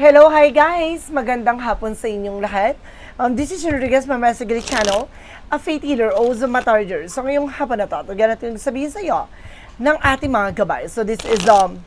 Hello, hi guys! Magandang hapon sa inyong lahat. Um, this is Rodriguez, my Messagri channel, a faith healer o Zumatarger. So ngayong hapon na to, ito natin sabihin sa iyo ng ating mga gabay. So this is um,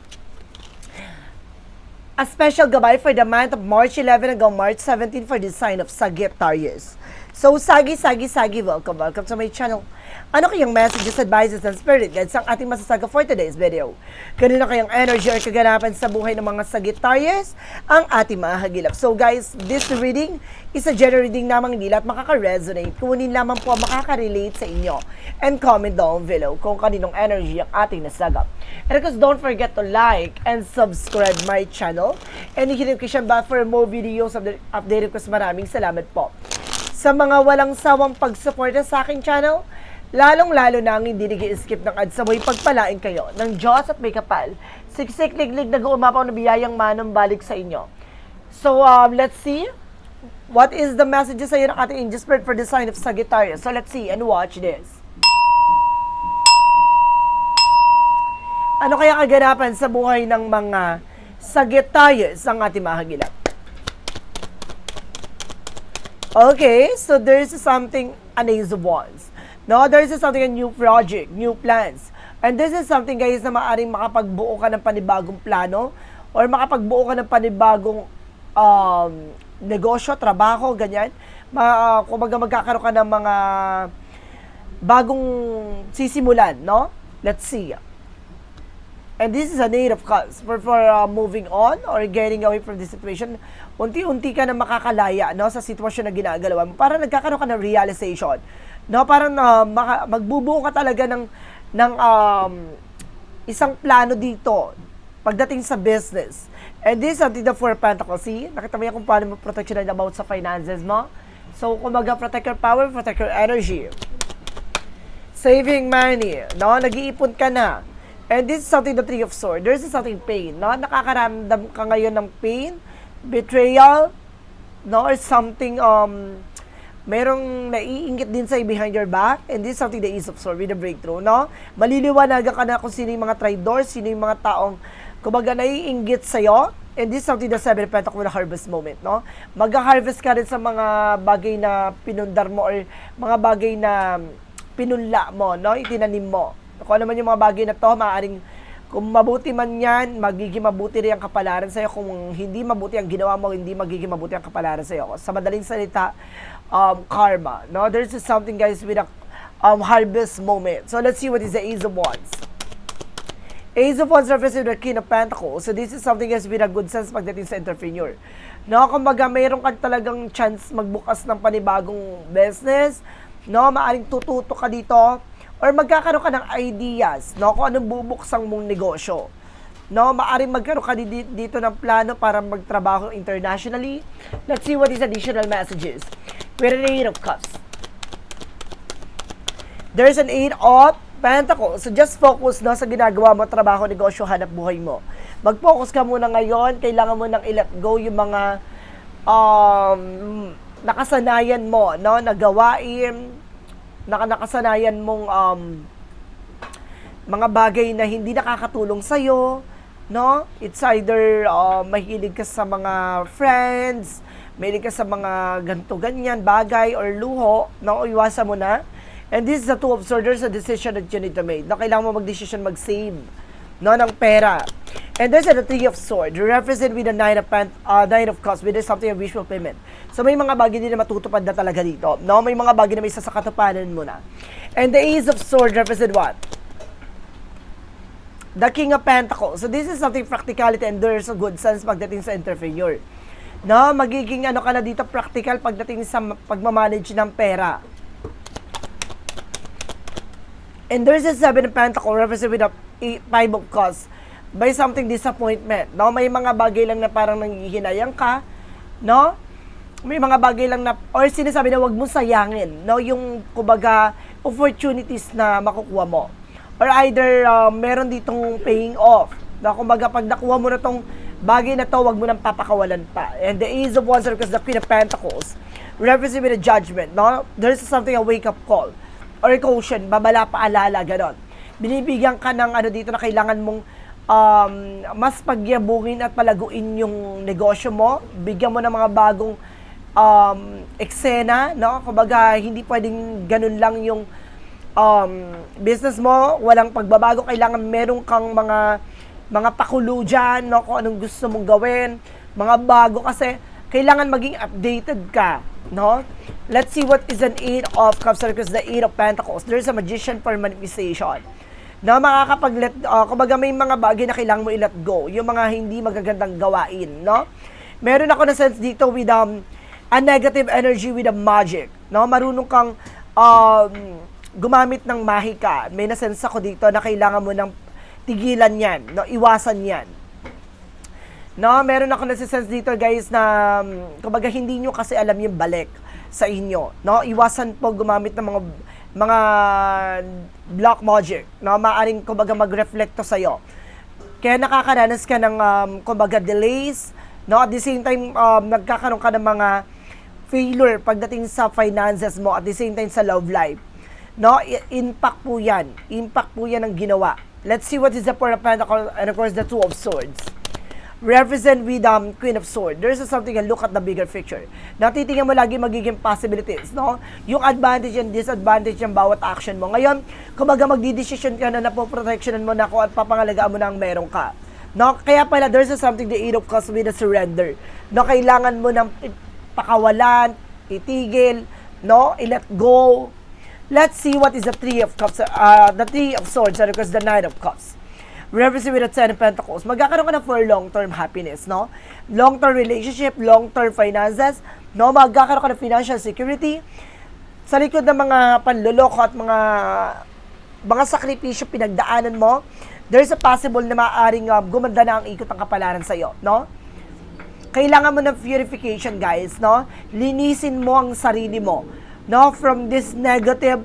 a special gabay for the month of March 11 hanggang March 17 for the sign of Sagittarius. So, Sagi, Sagi, Sagi, welcome, welcome to my channel. Ano kayang messages, advices, and spirit guides ang ating masasaga for today's video? Kanina kayang energy or kaganapan sa buhay ng mga Sagittarius ang ating mga hagilap. So guys, this reading is a general reading namang hindi lahat makaka-resonate. Kunin lamang po makaka-relate sa inyo. And comment down below kung kaninong energy ang ating nasagap. And of don't forget to like and subscribe my channel. And hit the notification bell for more videos update- updated ko. Maraming salamat po sa mga walang sawang pagsuporta sa aking channel, lalong-lalo na ang hindi nag skip ng ads sabay pagpalain kayo ng Diyos at may kapal. Siksik, liglig, nag-uumapaw na biyayang manang balik sa inyo. So, um, let's see what is the messages sa ng ating angel for the sign of Sagittarius. So, let's see and watch this. Ano kaya kaganapan sa buhay ng mga Sagittarius ang ating mahagilap? Okay, so there's something, an ace of wands. No, there's something, a new project, new plans. And this is something guys na maaring makapagbuo ka ng panibagong plano or makapagbuo ka ng panibagong um, negosyo, trabaho, ganyan. Ma, kumbaga magkakaroon ka ng mga bagong sisimulan, no? Let's see. And this is a of cups for, for uh, moving on or getting away from this situation. Unti-unti ka na makakalaya no, sa sitwasyon na ginagalawa mo. Para nagkakaroon ka ng realization. No, parang uh, maka, magbubuo ka talaga ng, ng um, isang plano dito pagdating sa business. And this is the Four Pentacles. See, nakita mo yan kung paano mo protection about sa finances mo. So, kumaga, protect your power, protect your energy saving money, no? Nag-iipon ka na. And this is something the Three of Swords. There's something pain, no? Nakakaramdam ka ngayon ng pain, betrayal, no? Or something, um, merong naiingit din sa'yo behind your back. And this is something the Ace of Swords with the breakthrough, no? Maliliwanagan ka na kung sino yung mga traitor, sino yung mga taong, kumbaga, naiingit sa'yo. And this is something the Seven Pentacles the harvest moment, no? Mag-harvest ka rin sa mga bagay na pinundar mo or mga bagay na pinunla mo, no? Itinanim mo. Kung ano man yung mga bagay na to, maaaring kung mabuti man yan, magiging mabuti rin ang kapalaran sa'yo. Kung hindi mabuti ang ginawa mo, hindi magiging mabuti ang kapalaran sa'yo. Sa madaling salita, um, karma. No? There's something, guys, with a um, harvest moment. So, let's see what is the Ace of Wands. Ace of Wands represents the King of Pentacles. So, this is something, guys, with a good sense pagdating sa entrepreneur. No, kumbaga, mayroon kang talagang chance magbukas ng panibagong business. No, maaring tututo ka dito or magkakaroon ka ng ideas, no, kung anong bubuksang mong negosyo. No, maaring magkaroon ka di- dito ng plano para magtrabaho internationally. Let's see what is additional messages. With an Eight of Cups. There's an Eight of Pentacles. So just focus no, sa ginagawa mo, trabaho, negosyo, hanap buhay mo. Mag-focus ka muna ngayon. Kailangan mo nang i-let go yung mga um, nakasanayan mo, no, na gawain, naka nakasanayan mong um, mga bagay na hindi nakakatulong sa'yo, no? It's either uh, mahilig ka sa mga friends, mahilig ka sa mga ganto ganyan bagay or luho, no? Iwasan mo na. And this is the two of swords, a decision that you need to make. No, kailangan mo mag-decision mag-save no, ng pera. And there's a three of swords, represent with the nine of, pen, uh, nine of cups, with something of visual payment. So may mga bagay din na matutupad na talaga dito. No, may mga bagay na may sasakatupanan mo na. And the ace of swords represent what? The King of Pentacles. So this is something practicality and there's a good sense pagdating sa entrepreneur. No, magiging ano ka na dito practical pagdating sa ma- pagmamanage ng pera. And there's a seven of Pentacles represented with a five of cups by something disappointment. No, may mga bagay lang na parang nangihinayang ka, no? May mga bagay lang na or sinasabi na wag mo sayangin, no, yung kumbaga opportunities na makukuha mo. Or either uh, meron ditong paying off. Na kumbaga pag nakuha mo na tong bagay na to, wag mo nang papakawalan pa. And the Ace of Wands because the Queen of Pentacles represents with a judgment, no? There's something a wake-up call or caution, babala paalala, ganon. Binibigyan ka ng ano dito na kailangan mong um, mas pagyabungin at palaguin yung negosyo mo. Bigyan mo ng mga bagong um, eksena, no? Kumbaga, hindi pwedeng ganun lang yung um, business mo, walang pagbabago, kailangan meron kang mga mga pakulo dyan, no? Kung anong gusto mong gawin, mga bago kasi kailangan maging updated ka, no? Let's see what is an Eight of Cups because the Eight of Pentacles. There's a magician for manifestation. Na makakapag-let, uh, kumbaga may mga bagay na kailangan mo i-let go. Yung mga hindi magagandang gawain, no? Meron ako na sense dito with um, a negative energy with a magic, no? Marunong kang um, gumamit ng mahika. May na-sense ako dito na kailangan mo ng tigilan yan, no? Iwasan yan. No, meron ako nasisense dito guys na um, kumbaga hindi nyo kasi alam yung balik sa inyo. No, iwasan po gumamit ng mga mga black magic. No, maaring kumbaga mag-reflect to sa iyo. Kaya nakakaranas ka ng um, kumbaga delays, no? At the same time um, nagkakaroon ka ng mga failure pagdating sa finances mo at the same time sa love life. No, impact po 'yan. Impact po 'yan ng ginawa. Let's see what is the Four of Pentacles and of course the Two of Swords represent with um, Queen of Swords. There's something and look at the bigger picture. Natitingnan mo lagi magiging possibilities, no? Yung advantage and disadvantage ng bawat action mo. Ngayon, kumbaga magdi-decision ka na na po protectionan mo na kung at papangalagaan mo na ang meron ka. No? Kaya pala, there's something the eight of cups with a surrender. No? Kailangan mo ng pakawalan, itigil, no? I-let go. Let's see what is the three of cups, uh, the three of swords, course the nine of cups represent with the Ten of Pentacles, magkakaroon ka na for long-term happiness, no? Long-term relationship, long-term finances, no? Magkakaroon ka ng financial security. Sa likod ng mga panluloko at mga mga sakripisyo pinagdaanan mo, there's a possible na maaaring um, gumanda na ang ikot ng kapalaran sa iyo, no? Kailangan mo ng purification, guys, no? Linisin mo ang sarili mo, no? From this negative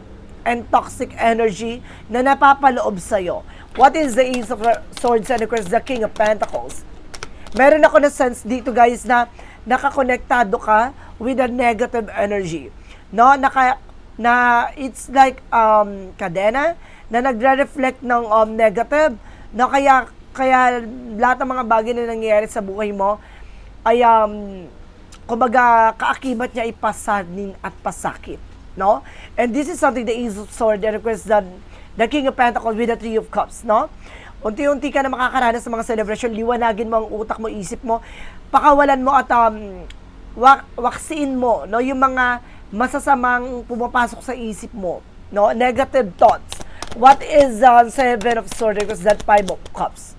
and toxic energy na napapaloob sa iyo. What is the Ace of Swords and of course the King of Pentacles? Meron ako na sense dito guys na nakakonektado ka with a negative energy. No, naka na it's like um kadena na nagre-reflect ng um, negative. No, kaya kaya lahat ng mga bagay na nangyayari sa buhay mo ay um kumbaga kaakibat niya ay pasanin at pasakit, no? And this is something the Ace of Swords and of course the the King of Pentacles with the Three of Cups, no? Unti-unti ka na makakaranas ng mga celebration, liwanagin mo ang utak mo, isip mo, pakawalan mo at um, wak waksiin mo, no? Yung mga masasamang pumapasok sa isip mo, no? Negative thoughts. What is uh, Seven of Swords? Because that Five of Cups.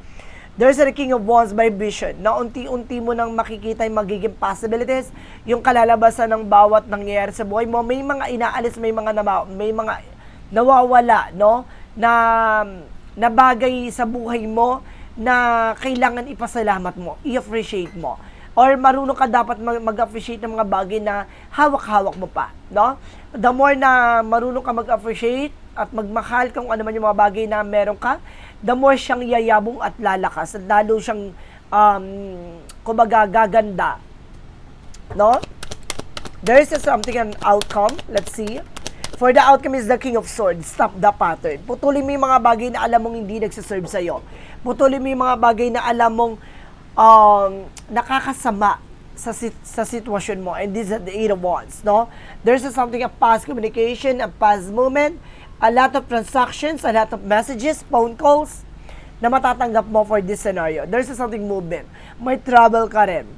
There's a King of Wands by vision na unti-unti mo nang makikita yung magiging possibilities, yung kalalabasan ng bawat nangyayari sa buhay mo. May mga inaalis, may mga nama, may mga nawawala, no? Na na bagay sa buhay mo na kailangan ipasalamat mo, i-appreciate mo. Or marunong ka dapat mag- mag-appreciate ng mga bagay na hawak-hawak mo pa, no? The more na marunong ka mag-appreciate at magmahal kung ano man yung mga bagay na meron ka, the more siyang yayabong at lalakas at lalo siyang um, kumbaga gaganda. No? There is something an outcome. Let's see. For the outcome is the King of Swords. Stop the pattern. Putulin mo yung mga bagay na alam mong hindi nagsiserve sa'yo. Putulin mo yung mga bagay na alam mong um, nakakasama sa sit- sa sitwasyon mo. And this is the Eight of Wands, no? There's a something of past communication, a past moment, a lot of transactions, a lot of messages, phone calls na matatanggap mo for this scenario. There's a something movement. May trouble ka rin.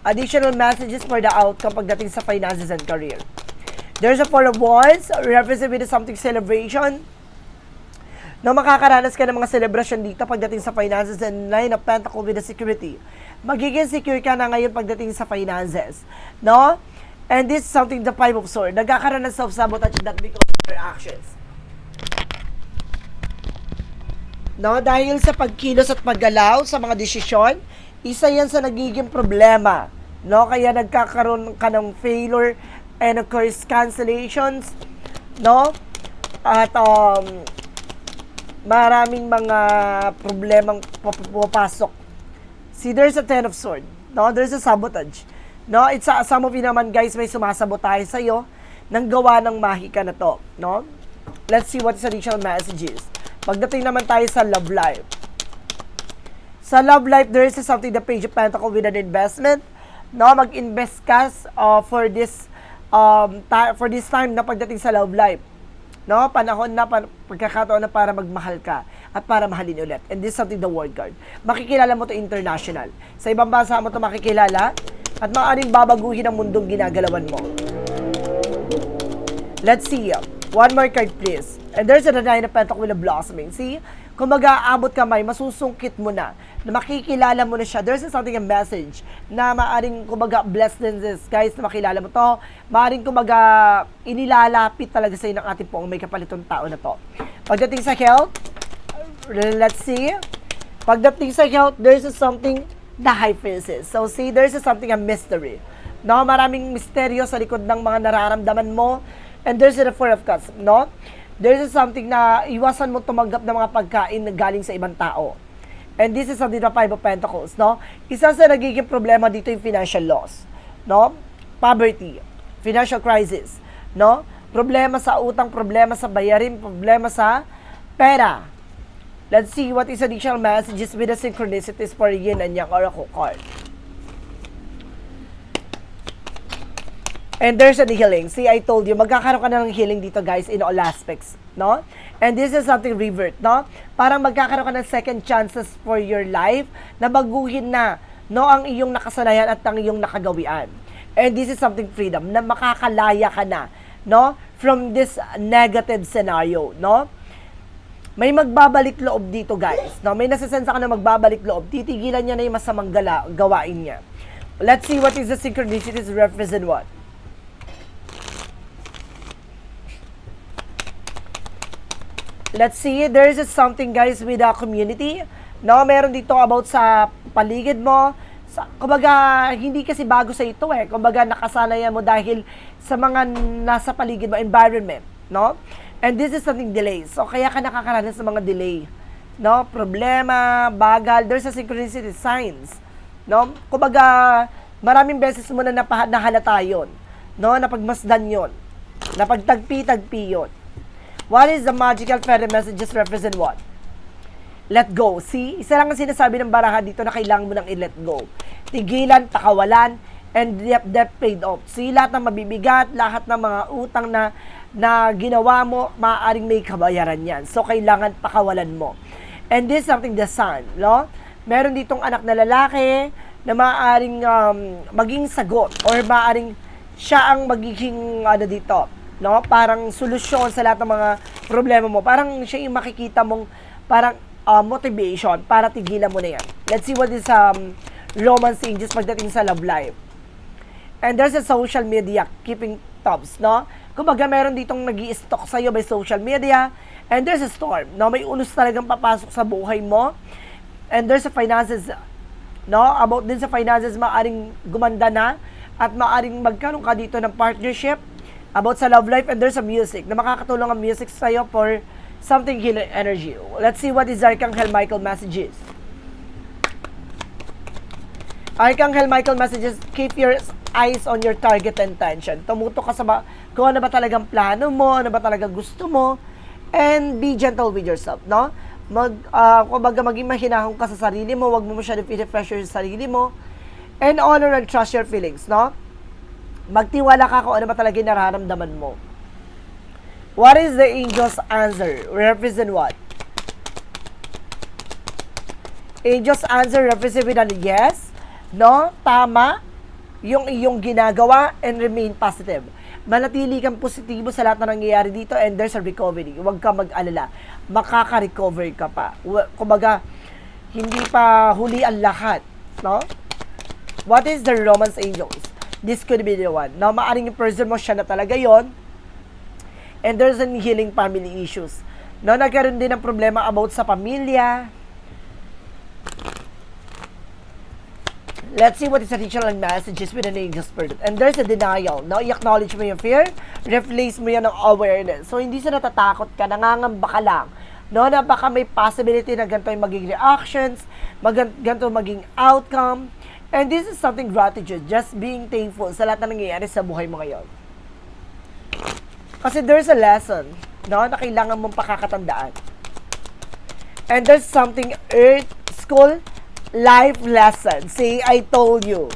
Additional messages for the outcome pagdating sa finances and career. There's a Four of Wands, represent with something celebration. No, makakaranas ka ng mga celebration dito pagdating sa finances and Nine of Pentacles with the security. Magiging secure ka na ngayon pagdating sa finances. No? And this is something the Five of Swords. Nagkakaroon ng self-sabotage that because of your actions. No, dahil sa pagkilos at paggalaw sa mga desisyon, isa yan sa nagiging problema. No, kaya nagkakaroon ka ng failure and of course cancellations, no? At um, maraming mga problemang pap- pumapasok. See, there's a Ten of Sword. No, there's a sabotage. No, it's a, some of you naman guys may sumasabotahe sa iyo ng gawa ng mahika na to, no? Let's see what is additional messages. Pagdating naman tayo sa love life. Sa love life, there is something the page of pentacle with an investment. No, mag-invest ka uh, for this um, ta- for this time na pagdating sa love life. No, panahon na pa- pagkakataon na para magmahal ka at para mahalin ulit. And this is something the word card. Makikilala mo to international. Sa ibang bansa mo to makikilala at maaaring babaguhin ang mundong ginagalawan mo. Let's see. One more card, please. And there's a nine of pentacle with blossoming. See? Kung mag-aabot ka may, masusungkit mo na, na makikilala mo na siya. There's something, a message, na maaring, kumbaga, blessed in this, guys, na makilala mo to. Maaring, kumbaga, inilalapit talaga sa'yo ng ating pong may kapalitong tao na to. Pagdating sa health, let's see. Pagdating sa health, there's something na high faces. So, see, there's something, a mystery. No, maraming misteryo sa likod ng mga nararamdaman mo. And there's the Four of Cups, no? There's something na iwasan mo tumanggap ng mga pagkain na galing sa ibang tao. And this is something the Five of Pentacles, no? Isa sa nagiging problema dito yung financial loss, no? Poverty, financial crisis, no? Problema sa utang, problema sa bayarin, problema sa pera. Let's see what is additional messages with the synchronicities for yin and yang oracle card. And there's a healing. See, I told you, magkakaroon ka na ng healing dito, guys, in all aspects, no? And this is something revert, no? Parang magkakaroon ka ng second chances for your life na baguhin na, no, ang iyong nakasanayan at ang iyong nakagawian. And this is something freedom, na makakalaya ka na, no? From this negative scenario, no? May magbabalik loob dito, guys. No, may nasasensa ka na magbabalik loob. Titigilan niya na yung masamang gala, gawain niya. Let's see what is the synchronicities represent what. Let's see, there is something guys with the community. No, meron dito about sa paligid mo. Sa, kumbaga, hindi kasi bago sa ito eh. Kumbaga, nakasanayan mo dahil sa mga nasa paligid mo, environment. No? And this is something delay. So, kaya ka nakakaranas sa mga delay. No? Problema, bagal. There's a synchronicity signs. No? Kumbaga, maraming beses mo na napaha- nahalata yun. No? Napagmasdan yun. Napagtagpi-tagpi yun. What is the magical fairy messages represent what? Let go. See? Isa lang ang sinasabi ng baraha dito na kailangan mo nang i-let go. Tigilan, takawalan, and debt, debt paid off. See, lahat ng mabibigat, lahat ng mga utang na na ginawa mo, maaaring may kabayaran yan. So, kailangan pakawalan mo. And this is something the sun, no? Meron ditong anak na lalaki na maaaring um, maging sagot or maaaring siya ang magiging ano dito, no? Parang solusyon sa lahat ng mga problema mo. Parang siya yung makikita mong parang uh, motivation para tigilan mo na yan. Let's see what is um, romance changes pagdating sa love life. And there's a social media keeping tabs, no? Kumbaga meron ditong nag stalk sa'yo by social media. And there's a storm, no? May unos talagang papasok sa buhay mo. And there's a finances, no? About din sa finances, maaring gumanda na at maaring magkaroon ka dito ng partnership about sa love life and there's a music na makakatulong ang music sa'yo for something healing energy. Let's see what is Archangel Michael messages. Archangel Michael messages, keep your eyes on your target and intention. Tumutok ka sa ba, kung ano ba talagang plano mo, ano ba talaga gusto mo, and be gentle with yourself, no? Mag, uh, kumbaga maging mahinahon ka sa sarili mo, wag mo masyado pressure sa sarili mo, and honor and trust your feelings, no? Magtiwala ka kung ano ba talaga yung nararamdaman mo. What is the angel's answer? Represent what? Angel's answer represent with an yes, no, tama, yung iyong ginagawa and remain positive. Manatili kang positibo sa lahat na nangyayari dito and there's a recovery. Huwag ka mag-alala. Makaka-recover ka pa. Kumbaga, hindi pa huli ang lahat. No? What is the romance angels? This could be the one. Now, maaring yung person mo siya na talaga yon And there's an healing family issues. No, nagkaroon din ng problema about sa pamilya, Let's see what is additional messages with an angel spirit. And there's a denial. No? I-acknowledge mo yung fear, replace mo yan ng awareness. So, hindi sa natatakot ka, nangangamba ka lang. No, na baka may possibility na ganito yung magiging reactions, mag ganito maging outcome. And this is something gratitude, just being thankful sa lahat na nangyayari sa buhay mo ngayon. Kasi there's a lesson, no, na kailangan mong pakakatandaan. And there's something earth, school, life lesson. See, I told you.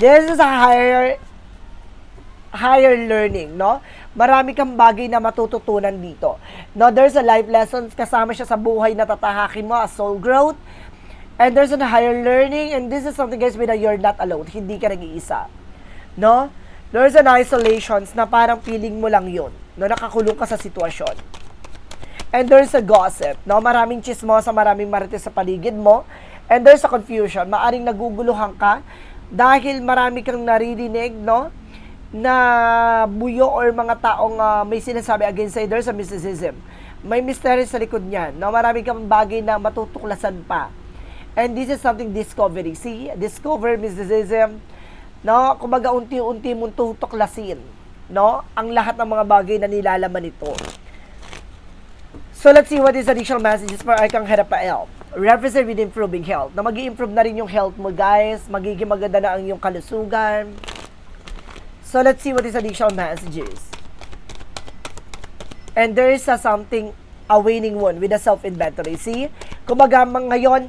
This is a higher higher learning, no? Marami kang bagay na matututunan dito. No, there's a life lessons kasama siya sa buhay na tatahakin mo as soul growth. And there's a higher learning and this is something guys a you're not alone. Hindi ka nag-iisa. No? There's an isolations na parang feeling mo lang yun. No, nakakulong ka sa sitwasyon. And there's a gossip, no? Maraming chismosa, maraming marites sa paligid mo. And there's a confusion. Maaring naguguluhan ka dahil marami kang naririnig, no? Na buyo or mga taong ah, may sinasabi against sa'yo. There's a mysticism. May mystery sa likod niyan, no? Marami kang bagay na matutuklasan pa. And this is something discovery. See, discover mysticism, no? Kumbaga unti-unti mong tutuklasin, no? Ang lahat ng mga bagay na nilalaman nito. So let's see what is additional messages for Arcang Herapael. Represent with improving health. Na mag improve na rin yung health mo guys. Magiging maganda na ang iyong kalusugan. So let's see what is additional messages. And there is a something, a one with a self-inventory. See? Kumbaga ngayon,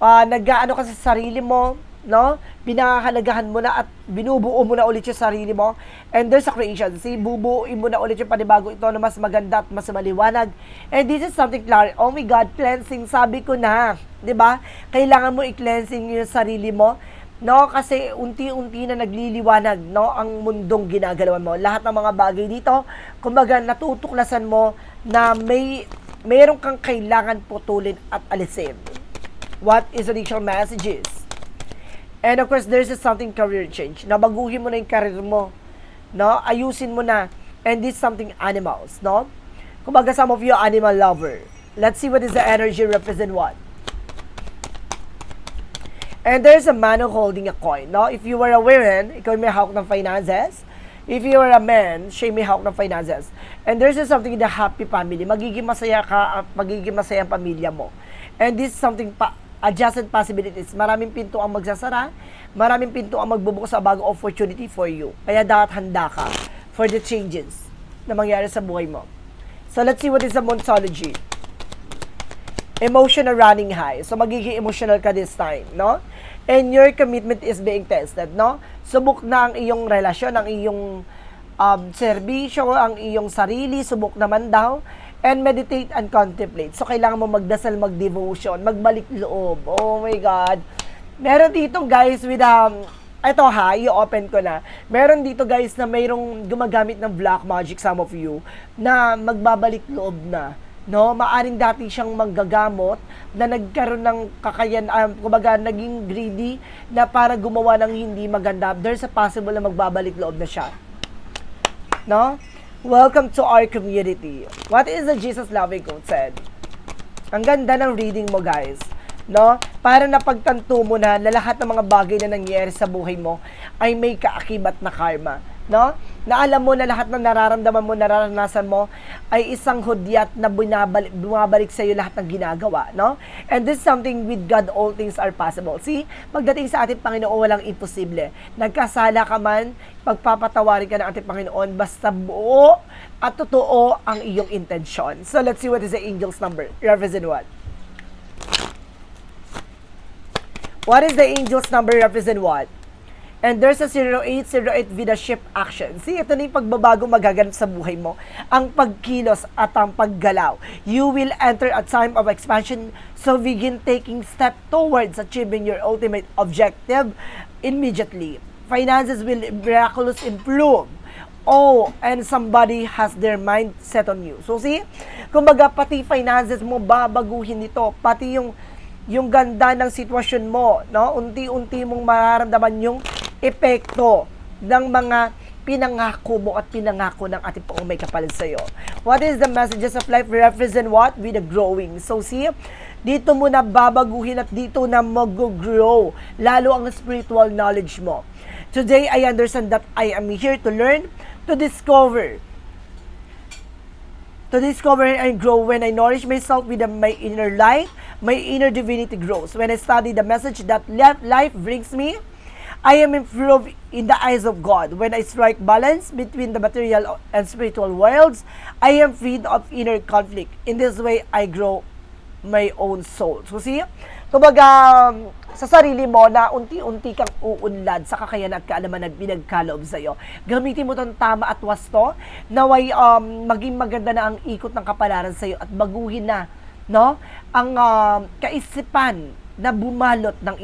uh, nag-ano ka sa sarili mo, no? Binahalagahan mo na at binubuo mo na ulit yung sarili mo. And there's a creation. See, bubuuin mo na ulit yung panibago ito na mas maganda at mas maliwanag. And this is something clear. Oh my God, cleansing. Sabi ko na, 'di ba? Kailangan mo i-cleansing yung sarili mo. No, kasi unti-unti na nagliliwanag, no, ang mundong ginagalawan mo. Lahat ng mga bagay dito, kumbaga natutuklasan mo na may mayroon kang kailangan putulin at alisin. What is additional messages? And of course, there's something career change. Nabaguhin mo na yung career mo. No? Ayusin mo na. And this something animals, no? Kumbaga some of you animal lover. Let's see what is the energy represent what. And there's a man holding a coin, no? If you were a woman, ikaw may hawak ng finances. If you are a man, siya may hawak ng finances. And there's something in the happy family. Magiging masaya ka at magiging masaya ang pamilya mo. And this is something pa adjusted possibilities. Maraming pinto ang magsasara, maraming pinto ang magbubukas sa bagong opportunity for you. Kaya dapat handa ka for the changes na mangyari sa buhay mo. So let's see what is the Monsology. Emotional running high. So magiging emotional ka this time, no? And your commitment is being tested, no? Subok na ang iyong relasyon, ang iyong um, serbisyo, ang iyong sarili, subok naman daw and meditate and contemplate. So, kailangan mo magdasal, mag-devotion, magbalik loob. Oh my God. Meron dito, guys, with, um, ito ha, i-open ko na. Meron dito, guys, na mayroong gumagamit ng black magic, some of you, na magbabalik loob na. No, maaring dati siyang manggagamot na nagkaroon ng kakayan, um, kumbaga naging greedy na para gumawa ng hindi maganda. There's a possible na magbabalik loob na siya. No? Welcome to our community. What is the Jesus loving quote said? Ang ganda ng reading mo, guys. No? Para napagtanto mo na, na lahat ng mga bagay na nangyayari sa buhay mo ay may kaakibat na karma. No? Na alam mo na lahat ng nararamdaman mo, nararanasan mo ay isang hudyat na bumabalik, bumabalik sa iyo lahat ng ginagawa, no? And this is something with God all things are possible. See, pagdating sa ating Panginoon walang imposible. Nagkasala ka man, pagpapatawarin ka ng ating Panginoon basta buo at totoo ang iyong intensyon. So let's see what is the angel's number. Represent what? What is the angel's number represent what? And there's a 0808 with a shift action. See, ito na yung pagbabago magaganap sa buhay mo. Ang pagkilos at ang paggalaw. You will enter a time of expansion, so begin taking step towards achieving your ultimate objective immediately. Finances will miraculous improve. Oh, and somebody has their mind set on you. So see, kumbaga pati finances mo babaguhin nito, pati yung yung ganda ng sitwasyon mo, no? Unti-unti mong mararamdaman yung epekto ng mga pinangako mo at pinangako ng ating Panginoon may kapalit sa iyo. What is the messages of life represent what? With the growing. So see, dito mo na babaguhin at dito na mag-grow lalo ang spiritual knowledge mo. Today, I understand that I am here to learn, to discover, to discover and grow when I nourish myself with the, my inner light, my inner divinity grows. When I study the message that life life brings me, I am improved in the eyes of God. When I strike balance between the material and spiritual worlds, I am freed of inner conflict. In this way, I grow my own soul. So see, kumbaga, um, sa sarili mo na unti-unti kang uunlad sa kakayanan at kaalaman na binagkaloob sa'yo. Gamitin mo itong tama at wasto, naway um, maging maganda na ang ikot ng kapalaran sa'yo at baguhin na no ang um, kaisipan na bumalot ng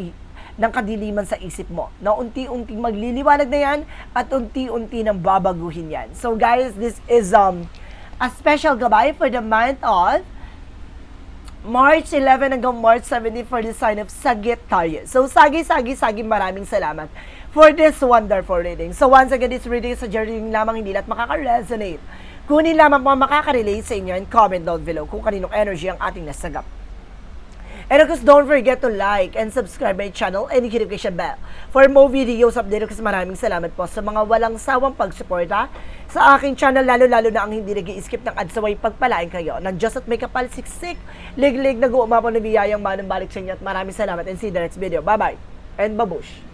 ng kadiliman sa isip mo. No, unti-unting magliliwanag na 'yan at unti-unti nang babaguhin 'yan. So guys, this is um a special gabay for the month of March 11 hanggang March 17 for the sign of Sagittarius. So, Sagi, Sagi, Sagi, maraming salamat for this wonderful reading. So, once again, this reading is a journey lamang hindi lahat makaka-resonate. Kunin lamang ang makaka-relate sa inyo and comment down below kung kaninong energy ang ating nasagap. And of course, don't forget to like and subscribe my channel and hit the notification bell for more videos update. Kasi maraming salamat po sa mga walang sawang pagsuporta sa aking channel, lalo-lalo na ang hindi nag skip ng adsaway pagpalain kayo. Ng Diyos at may kapal siksik, lig-lig, nag-uumapaw na biyayang manang balik sa inyo at maraming salamat and see the next video. Bye-bye and babush!